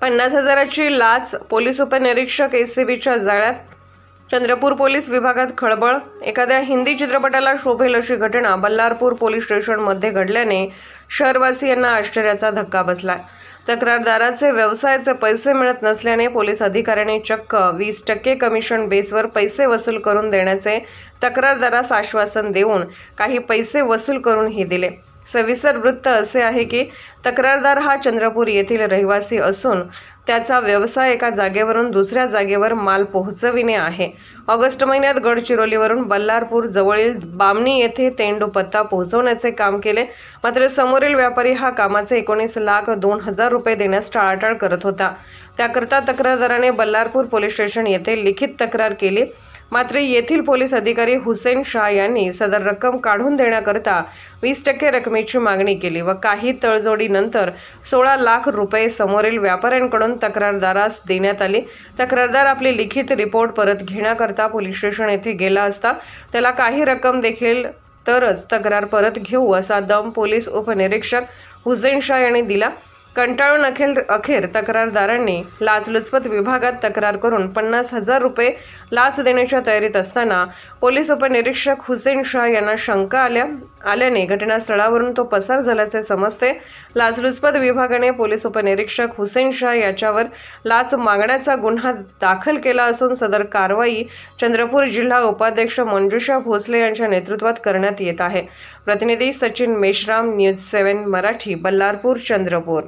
पन्नास हजाराची लाच पोलीस उपनिरीक्षक ए सी बीच्या जाळ्यात. चंद्रपूर पोलीस विभागात खळबळ. एखाद्या हिंदी चित्रपटाला शोभेल अशी घटना बल्लारपूर पोलीस स्टेशनमध्ये घडल्याने शहरवासियांना आश्चर्याचा धक्का बसला. तक्रारदाराचे व्यवसायाचे पैसे मिळत नसल्याने पोलीस अधिकाऱ्यांनी चक्क वीस टक्के कमिशन बेसवर पैसे वसूल करून देण्याचे तक्रारदारास आश्वासन देऊन काही पैसे वसूल करूनही दिले. सविस्तर वृत्त असे आहे की तक्रारदार हा चंद्रपूर येथील रहिवासी असून त्याचा व्यवसाय एका जागेवरून दुसऱ्या जागेवर माल पोहोचविणे आहे. ऑगस्ट महिन्यात गडचिरोलीवरून बल्लारपूर जवळील बामणी येथे तेंडू पत्ता पोहोचवण्याचे काम केले. मात्र समोरील व्यापारी हा कामाचे एकोणीस लाख दोन हजार रुपये देण्यास टाळाटाळ करत होता. त्याकरता तक्रारदाराने बल्लारपूर पोलीस स्टेशन येथे लिखित तक्रार केली. मात्र येथील पोलीस अधिकारी हुसेन शाह यांनी सदर रक्कम काढून देण्याकरता वीस टक्के रकमेची मागणी केली व काही तळजोडीनंतर सोळा लाख रुपये समोरील व्यापाऱ्यांकडून तक्रारदारास देण्यात आली. तक्रारदार आपली लिखित रिपोर्ट परत घेण्याकरता पोलीस स्टेशन येथे गेला असता त्याला काही रक्कम देखील तरच तक्रार परत घेऊ असा दम पोलीस उपनिरीक्षक हुसेन शाह यांनी दिला. कंटाळून अखेर अखेर तक्रारदारांनी लाचलुचपत विभागात तक्रार करून पन्नास हजार रुपये लाच देण्याच्या तयारीत असताना पोलीस उपनिरीक्षक हुसेन शाह यांना शंका आल्या. आल्याने घटनास्थळावरून तो पसार झाल्याचे समजते. लाचलुचपत विभागाने पोलीस उपनिरीक्षक हुसेन शाह याच्यावर लाच मागण्याचा गुन्हा दाखल केला असून सदर कारवाई चंद्रपूर जिल्हा उपाध्यक्ष मंजुषा भोसले यांच्या नेतृत्वात करण्यात येत आहे. प्रतिनिधी सचिन मेश्राम न्यूज सेव्हन मराठी बल्लारपूर चंद्रपूर.